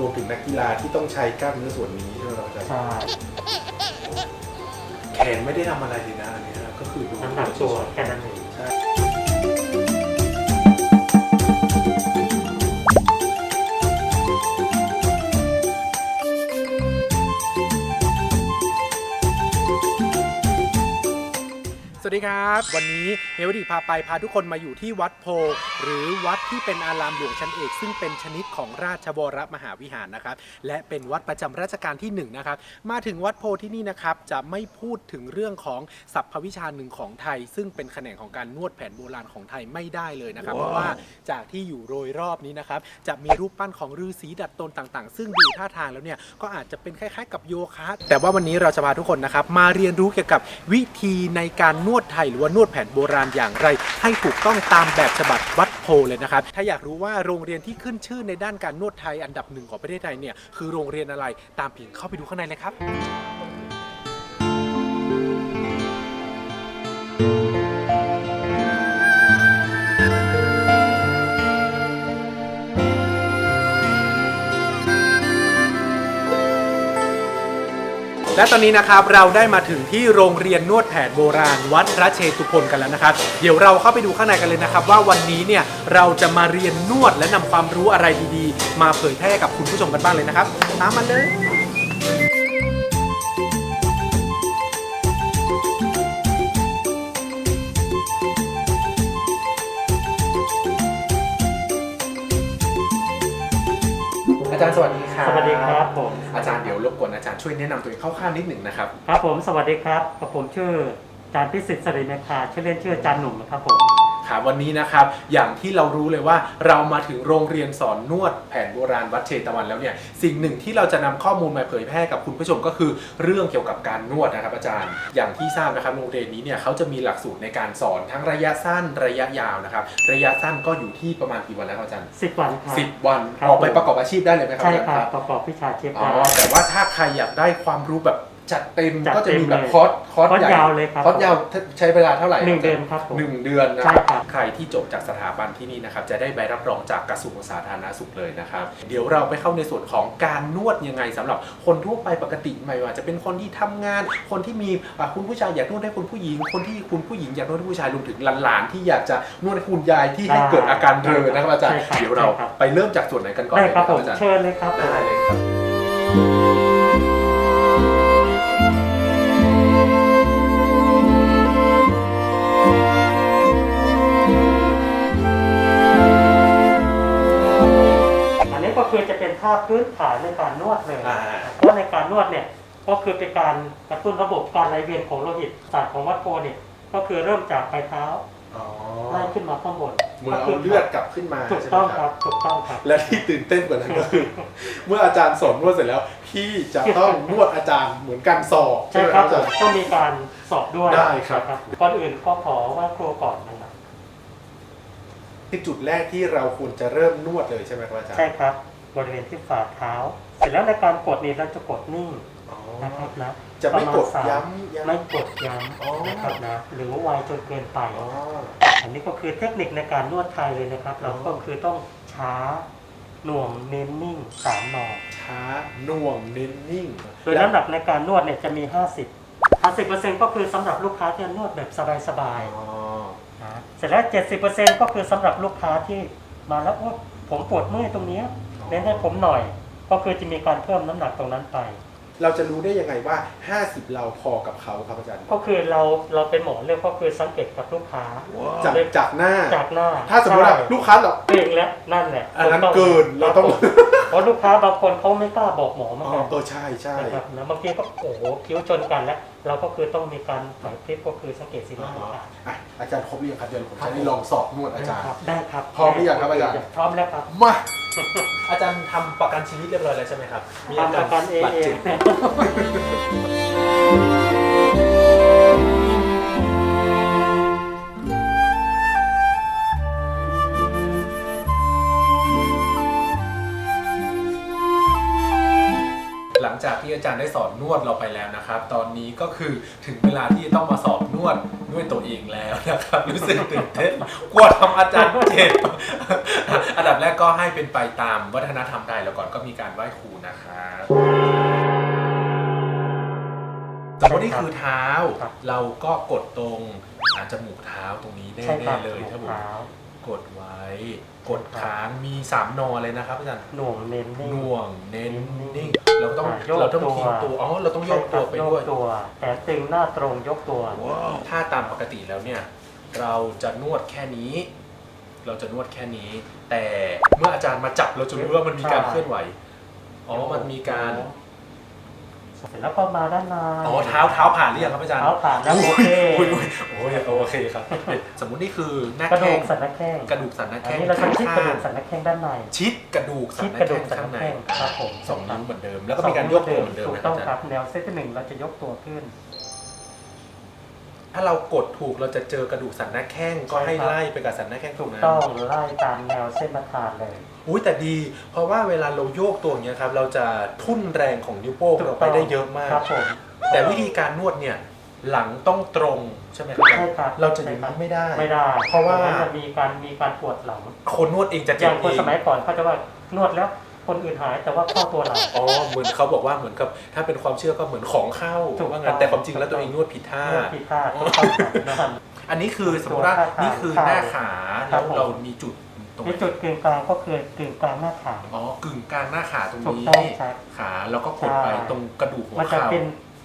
รวมถึงนักกีฬาที่ต้องใช้กล้ามเนื้อส่วนนี้ใช่ไหมครับอาจารย์ใช่แขนไม่ได้ทำอะไรเลยนะอันเนี้ยก็คือดูน้ำหนักตัวแค่นั้นเอง วัสดีครับ วันนี้เฮวดีพาไปพาทุกคนมาอยู่ที่วัดโพ หรือวัดที่เป็นอารามหลวงชั้นเอก ซึ่งเป็นชนิดของราชวรมหาวิหารนะครับ และเป็นวัดประจำราชการที่หนึ่งนะครับมาถึงวัดโพที่นี่นะครับจะไม่พูดถึงเรื่องของศัพท์วิชาหนึ่งของไทย ซึ่งเป็นแขนงของการนวดแผนโบราณของไทยไม่ได้เลยนะครับ เพราะว่าจากที่อยู่โดยรอบนี้นะครับจะมีรูปปั้นของฤาษีดัดตนต่างๆ ซึ่งดูท่าทางแล้วเนี่ยก็อาจจะเป็นคล้ายๆ กับโยคะแต่ว่าวันนี้เราจะพาทุกคนนะครับมาเรียนรู้เกี่ยวกับวิธีในการนวดไทยหรือว่านวดแผนโบราณอย่างไร ให้ถูกต้องตามแบบฉบับวัดโพเลยนะครับ ถ้าอยากรู้ว่าโรงเรียนที่ขึ้นชื่อในด้านการนวดไทยอันดับหนึ่งของประเทศไทยเนี่ยคือโรงเรียนอะไรตามผิงเข้าไปดูข้างในเลยครับ และตอนนี้นะครับเราได้มาถึงที่โรงเรียนนวดแผนโบราณ วัดพระเชตุพนกันแล้วนะครับ เดี๋ยวเราเข้าไปดูข้างในกันเลยนะครับ ว่าวันนี้เนี่ยเราจะมาเรียนนวดและนำความรู้อะไรดีๆ มาเผยแพร่กับคุณผู้ชมกันบ้างเลยนะครับ ตามมาเลย จารย์สวัสดีครับสวัสดีครับผมอาจารย์เดี๋ยวรบกวนอาจารย์ช่วยแนะนำตัวเองคร่าวๆนิดหนึ่งนะครับครับผมสวัสดีครับกับผมชื่ออาจารย์พิสิทธิ์สริเมธาชื่อเล่นชื่ออาจารย์หนุ่มนะครับผม ครับวันนี้นะครับอย่างที่เรารู้เลยว่าเรามาถึงโรงเรียนสอนนวดแผนโบราณวัดเชตวันแล้วเนี่ยสิ่งหนึ่งที่เราจะนำข้อมูลมาเผยแพร่กับคุณผู้ชมก็คือเรื่องเกี่ยวกับการนวดนะครับอาจารย์ อย่างที่ทราบนะครับโรงเรียนนี้เนี่ยเขาจะมีหลักสูตรในการสอนทั้งระยะสั้นระยะยาวนะครับระยะสั้นก็อยู่ที่ประมาณกี่วันแล้วครับอาจารย์สิบวันครับสิบวันครับออกไปประกอบอาชีพได้เลยไหมครับใช่อาจารย์คครับรับประกอบวิชาชีพอ๋อได้แต่ว่าถ้าใครอยากได้ความรู้แบบ จัดเต็มจัดก็จะมีแบบเต็มเลยคอร์สคอร์สคอร์สใหญ่ยาวเลยครับคอร์สยาวใช้เวลาเท่าไหร่หนึ่งอาจารย์เดือนครับผม หนึ่งเดือนนะ ใช่ครับครับ ใครที่จบจากสถาบันที่นี่นะครับ จะได้ใบรับรองจากกระทรวงสาธารณสุขเลยนะครับ เดี๋ยวเราไปเข้าในส่วนของการนวดยังไงสำหรับคนทั่วไปปกติไม่ว่าจะเป็นคนที่ทำงาน คนที่มีอะคุณผู้ชายอยากนวดให้คุณผู้หญิง คนที่คุณผู้หญิงอยากนวดให้ผู้ชายรวมถึงหลานๆที่อยากจะนวดให้คุณยายที่ให้เกิดอาการเรอนะครับอาจารย์ใช่ครับเดี๋ยวเราใช่ครับ ไปเริ่มจากส่วนไหนกันก่อนได้เลยครับนะผม อาจารย์เชิญเลยครับ ได้เลยครับ คือจะเป็นท่าพื้นฐานในการนวดเลยอ่าเพราะในการนวดเนี่ยก็คือเป็นการกระตุ้นระบบการไหลเวียนของโลหิตศาสตร์ของวัดโพเนี่ยก็คือเริ่มจากปลายเท้าอ๋อไล่ขึ้นมาข้างบนเหมือนเอาเลือดกลับขึ้นมาถูกใช่ไหมต้องครับถูกต้องครับ และที่ตื่นเต้นกว่านั้นก็คือ เมื่ออาจารย์สอนนวดเสร็จแล้วพี่จะต้องนวดอาจารย์เหมือนกันสอบใช่ใช่ไหมคครัรับบอาจารย์ต้องมีการสอบด้วยได้ครับนะก่อนอื่นก็ขอไหว่าครูก่อนนะครับที่จุดแรกที่เราควรจะเริ่มนวดเลยใช่ไหมครับอาจารย์ใช่ครับ บริเวณที่ฝ่าเท้า เสร็จแล้วในการกดนี่เราจะกดนิ่งอ๋อนะครับนะจะไม่กดประาณสาย้ำย้ำไม่กดย้อ๋อำนะครับนะหรือว่าไวจนเกินไปอ๋ออันนี้ก็คือเทคนิคในการนวดไทยเลยนะครับ เราก็คือต้องช้าหน่วงเน้นนิ่งสามหนอช้าหน่วงเน้นนิ่งโดยน้ำหนักในการนวดเนี่ยจะมี 50 50%ก็คือสำหรับลูกค้าที่นวดแบบสบายอ๋อๆนะเสร็จแล้ว 70%ก็คือสำหรับลูกค้าที่มาแล้วโอ้ผมปวดเมื่อยตรงเนี้ย เน้นให้ผมหน่อย ก็คือจะมีการเพิ่มน้ำหนักตรงนั้นไป เราจะรู้ได้ยังไงว่า 50 เราพอกับเขาครับอาจารย์ ก็คือเราเราเป็นหมอเรื่องก็คือสังเกตกับลูกค้าจากจากหน้าจากหน้า ถ้าสมมติว่าใช่ลูกค้าเราเองแล้วนั่นแหละอันนั้นถูต้งเกินเราต้องเพราะลูกค้าบางคนเขาไม่กล้าบอกหมอมาอ๋ก่ออนตัวใช่ใช่นะครับนะบางทีก็โอ้โหคิ้วชนกันแล้ว เราก็คือต้องมีการถ่ายคลิปก็คือสังเกตสีหอ๋น้าอลูกค้าอะอาจารย์ครบหรือยังครับเดี๋ยวผมจะได้ลองสอบนวดอาจารย์ครับได้ครับพร้อมหรือยังครับอาจารย์ พร้อมแล้วครับ มา อาจารย์ทำประกันชีวิตเรียบร้อยแล้วใช่ไหมครับ มีอาทำประกันเองบาดเจ็บ ได้สอนนวดเราไปแล้วนะครับ ตอนนี้ก็คือถึงเวลาที่ต้องมาสอบนวดด้วยตัวเองแล้วนะครับ รู้สึกตื่นเต้นกลัวทำอาจารย์เจ็บอันดับแรกก็ให้เป็นไปตามวัฒนธรรมไทยแล้วก่อนก็มีการไหว้ครูนะครับสมมตินี่คือเท้าครับเราก็กดตรงอาจจะหมูกเท้าตรงนี้แใช่ครัน่บๆเลยถ้าผมเท้า กดไว้ กดค้างมีสามนอเลยนะครับอาจารย์หน่วงเน้นนิ่งหน่วงเน้นนิ่งนิ่ง เราต้องอะโยกเราต้องตัวทิ้งตัวอ๋อเราต้องโยกตัวไปโยด้กวยตัวแขนตึงหน้าตรงยกตัวถ้าตามปกติแล้วเนี่ย เราจะนวดแค่นี้ เราจะนวดแค่นี้ แต่เมื่ออาจารย์มาจับเราจะรู้ว่ามันมีการใช่เคลื่อนไหวอ๋อมันมีการ เสร็จแล้วก็มาด้านในอ๋อเท้าเท้าผ่านหรือยังครับอาจารย์เท้าผ่านแล้วโอ้โอยเคโอ้ยโอ้ยโอ้ยโอเคครับเนี่ยสมมุตินี่คือหน้ากระดูแข้งกสันหน้าแข้งกระดูกสันหน้าอันแข้งนี้เราจะชิดกระดูกสัข้างนหน้าแข้งด้านในๆชิดกระดูกสันชิดหน้ากระดูแข้กงสันหข้างน้าในแข้งครับผมสองนิ้วเหมือนเดิมแล้วก็มีการโยกตัวเหมือนเดิมถูกนะต้องอาคจารัรบย์แนวเซตที่หนึ่งเราจะยกตัวขึ้น ถ้าเรากดถูกเราจะเจอกระดูกสันหน้าแข้งก็ให้ใช่ครับไล่ไปกับสันหน้าแข้งตถูรงกนั้นต้องไล่ตามแนวเส้นประธานเลยอุ้ยแต่ดี เพราะว่าเวลาเราโยกตัวอย่างเงี้ยครับ เราจะทุ่นแรงของนิ้วโป้งเราไปได้เยอะมากครับผมแต่วิธีการนวดเนี่ยหลังต้องตรงใช่ไหมครับใช่ครับเราจะอย่างนี้ไม่ได้ไม่ได้ เพราะว่านจะมีการมีการปวดหลังคนนวดเองจะอเจ็บย่างคเอนงสมัยก่อนเขาจะว่านวดแล้ว คนอื่นหายแต่ว่าเข้าตัวเรา อ๋อเหมือนเขาบอกว่าเหมือนกับ ถ้าเป็นความเชื่อก็เหมือนของเข้าถูกว่างั้นต้องแต่ความจริงแล้วตัวเองนวดผิดท่านวดผิดท่าถูกต้องครับนะครับ อันนี้คือสมมติว่าตัวท่านี่คือขาหน้าขาครัแล้บวผม เรามีจุดตรงไหในนจุดกึ่งกลางก็คือกึ่งกลางหน้าขา อ๋อกึ่งกลางหน้าขาตรงถูกนี้ต้องครับขาแล้วก็กดไปใช่ ตรงกระดูกหัวมันจะเข่าเป็น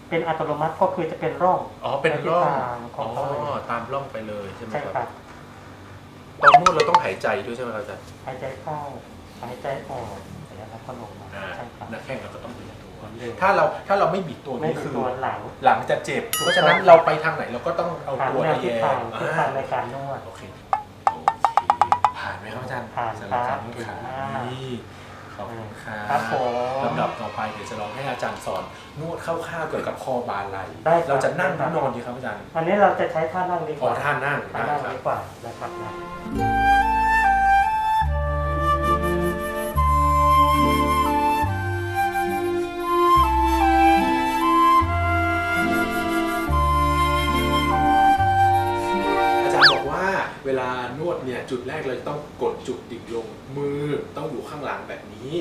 เป็นอัตโนมัติก็คือจะเป็นร่อง อ๋อเป็นร่องในทิศทางขอ๋อองเขาเลย ตามร่องไปเลยใช่ไหมใช่ครับครับตอนนวดเราต้องหายใจด้วยใช่ไหมครับอาจารย์หายใจเข้าหายใจออก เสร็จแล้วก็ลงมาอ่าใช่ครับหน้าแข้งเราก็ต้องบิดตัว เหมือนเดิม ถ้าเราถ้าเราไม่บิดตัวไม่นี่คืคืออตัวหลัง หลังจะเจ็บถูกเพราะฉะนั้นต้องเราไปทางไหนเราก็ต้องเอาผ่านตัวแนวไปทิศแย่ทางทิศทางในอ่าการนวด โอเคโอเคผ่านไหมครับอาจารย์ผ่านสำหรับการนวดครับขานี่ขอบคุณครัครับบผม ลำดับต่อไปเดี๋ยวจะลองให้อาจารย์สอนนวดคร่าวๆเกี่ยวกับคอบาไหลได้ครับ เราจะนั่งหรือนอนดีครับอาจารย์อันนี้เราจะใช้ท่านั่งดีกอ๋อว่าท่านั่งท่าได้นั่งครับ ดีกว่านะครับนะ แบบนี้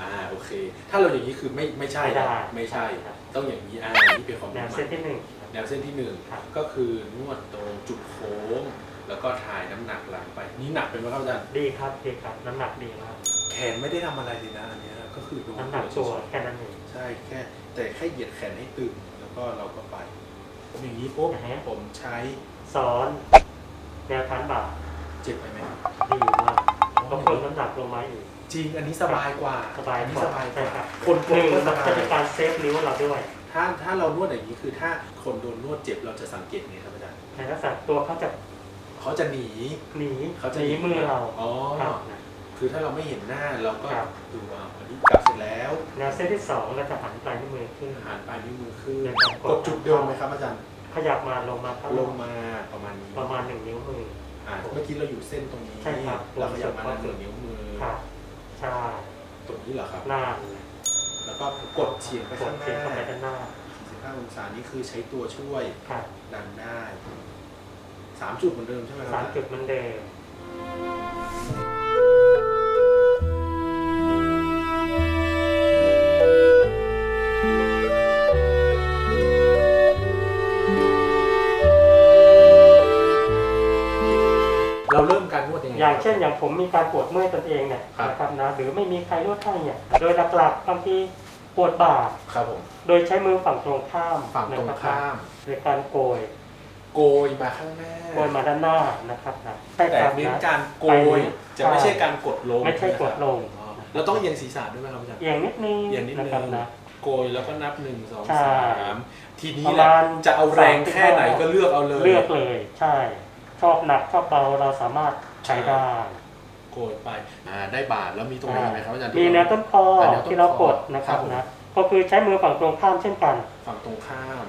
อ่าโอเค ถ้าเราอย่างนี้คือไม่ไม่ใช่ไม่ได้ไม่ใช่ ครับ ต้องอย่างนี้อ่าอย่างนี้เป็นความแนรู้วใหเส้นม่ที่หนึ่งแนวเส้นที่หนึ่งครับ ก็คือนวดตรงจุดโค้ง แล้วก็ถ่ายน้ำหนักหลังไป นี่หนักเป็นไหมครับอาจารย์ดีครับดีครับ น้ำหนักดีมากแขนไม่ได้ทำอะไรเลยนะอันเนี้ยก็คือดูน้ำหนักตัวแค่นั้นเอง ใช่แค่แต่แค่เหยียดแขนให้ตึงแล้วก็เราก็ไปผมอย่างนี้ปุ๊บอ่าฮะ ผมใช้สอน แนวฐานบ่าเจ็บไปไหมดีมากก็เพิ่มน้ำหนักลงมาอีก จริงอันนี้สบายกว่าสบายอันนี้กว่าสบายกใช่ว่าครับ คนหนึ่งก็มันสจะบายเป็นการเซฟนิ้วเราด้วยถ้าถ้าเรานวดอย่างนี้คือถ้าคนโดนนวดเจ็บเราจะสังเกตไงครับอาจารย์ในลักษณะตัวเขาจะเขาจะหนีหนีเขาจะหนีมือเราอ๋อครับนะ คือถ้าเราไม่เห็นหน้าเราก็ครับ ดูเอาอันนี้กลับเสร็จแล้วแนวเส้นที่สองเราจะหันปลายนิ้วมือขึ้น หันปลายนิ้วมือขึ้นในการกดกดจุดเดิมไหมครับอาจารย์ขยับมาลงมาข้างลงมาประมาณนี้ประมาณหนึ่งนิ้วมือ อ่าเมื่อกี้เราอยู่เส้นตรงนี้ใช่ครับ เราขยับมาหนึ่งนิ้วมือครับ ใช่ตรงนี้เหรอครับ หน้าแล้วก็กดเฉียงไปกข้าดงหเสียงเข้าไปน้าด้านหน้า45องศานี่คือใช้ตัวช่วยครับดันได้สามจุดเหมือนเดิมใช่ไหมครัสามจุดเหมือนเดิม เราเริ่มการนวดยังไง อย่างเช่นอย่างผมมีการปวดเมื่อยตนเองเนี่ยครับนะครับนะหรือไม่มีใครนวดให้เนี่ยโดยหลักๆบางทีปวดบ่า ครับผมโดยใช้มือฝั่งตรงข้ามฝั่งตรงนะครับข้ามโดยการโกยโกยมาข้างหน้าโกยมาด้านหน้านะครับนะใช่แต่ครับเน้นนะ การโกไปยจะไม่ใช่ใช่การกดลงไม่ใช่กดลง อ๋อเราต้องเอียงศีรษะด้วยไหมครับอาจารย์เอียงนิดนึงเอียงนิดนึนะครับงนะ โกยแล้วก็นับหนึ่งสองใช่สามทีนี้ประแหละมาณจะเอาแรงแค่ไหนก็เลือกเอาเลย เลือกเลยใช่ ชอบหนักชอบเบาเราสามารถใช้ได้โกยไปอ่าได้บาทแล้วมีตรงไหนอีกไหมครับอาจารย์มีแนวต้นคออ่าแนวต้นคอที่เรากดนะครับครับผมนะก็คือใช้มือฝั่งตรงข้ามเช่นกัน ฝั่งตรงข้าม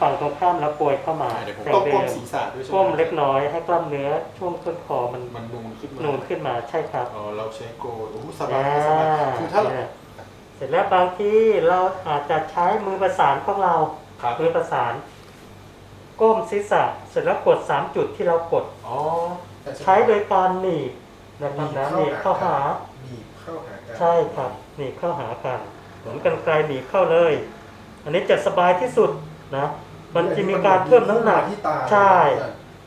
ฝั่งตรงข้ามแล้วโกยเข้ามาอ่าเดี๋ยวผมแต่ต้องเดิก้มมศีรษะด้วยใช่ไหมก้มเล็กน้อยให้กล้ามเนื้อช่วงต้นคอมันมันนูนขึ้นมานูนขึ้นมาใช่ครับอ๋อเราใช้โกยโอ้โหสบายสบายคือถ้าเราเนี่ยเสร็จแล้วบางทีเราอาจจะใช้มือประสานของเราครับมือประสาน ก้มศีรษะเสร็จแล้วกด 3 จุดที่เรากด อ๋อใช้โดยการหนีบนะครับนะหนีบเข้าหา หนีบเข้าหากันใช่ครับหนีบเข้าหากันเหมือนกันไกลหนีบเข้าเลย อันนี้จะสบายที่สุดนะมันจะมีการเพิ่มน้ำหนักที่ตาใช่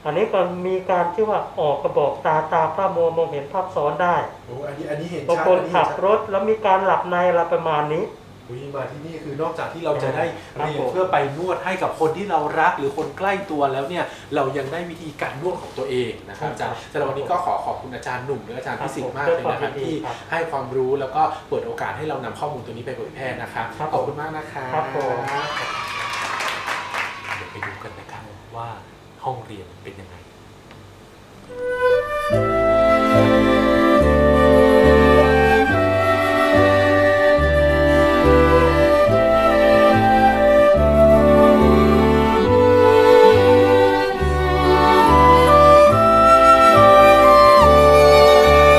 อันนี้ก็มีการที่ว่าออกกระบอกตาตาพร่ามัวมองเห็นภาพซ้อนได้โอ้อันนี้อันนี้เห็นบางชัดคนอันนี้ขับเห็นชัดรถแล้วมีการหลับในอะไรประมาณนี้ อุ๊ยมาที่นี่คืคืออนอกจากที่เราจะได้ครับเรียนผมเพื่อไปนวดให้กับคนที่เรารักหรือคนใกล้ตัวแล้วเนี่ยเรายังได้วิธีการนวดของตัวเองนะครับอาจารย์สำหรับวันนี้ก็ขอขอบคุณอาจารย์หนุ่มหรืออาจารย์พิสิทธิ์มากเลยนะครับที่ให้ความรู้แล้วก็เปิดโอกาสให้เรานำข้อมูลตัวนี้ไปเผยแพร่นะครับขอบคุณมากนะครับครับผมเดี๋ยวไปดูกันนะครับว่าห้องเรียนเป็นยังไง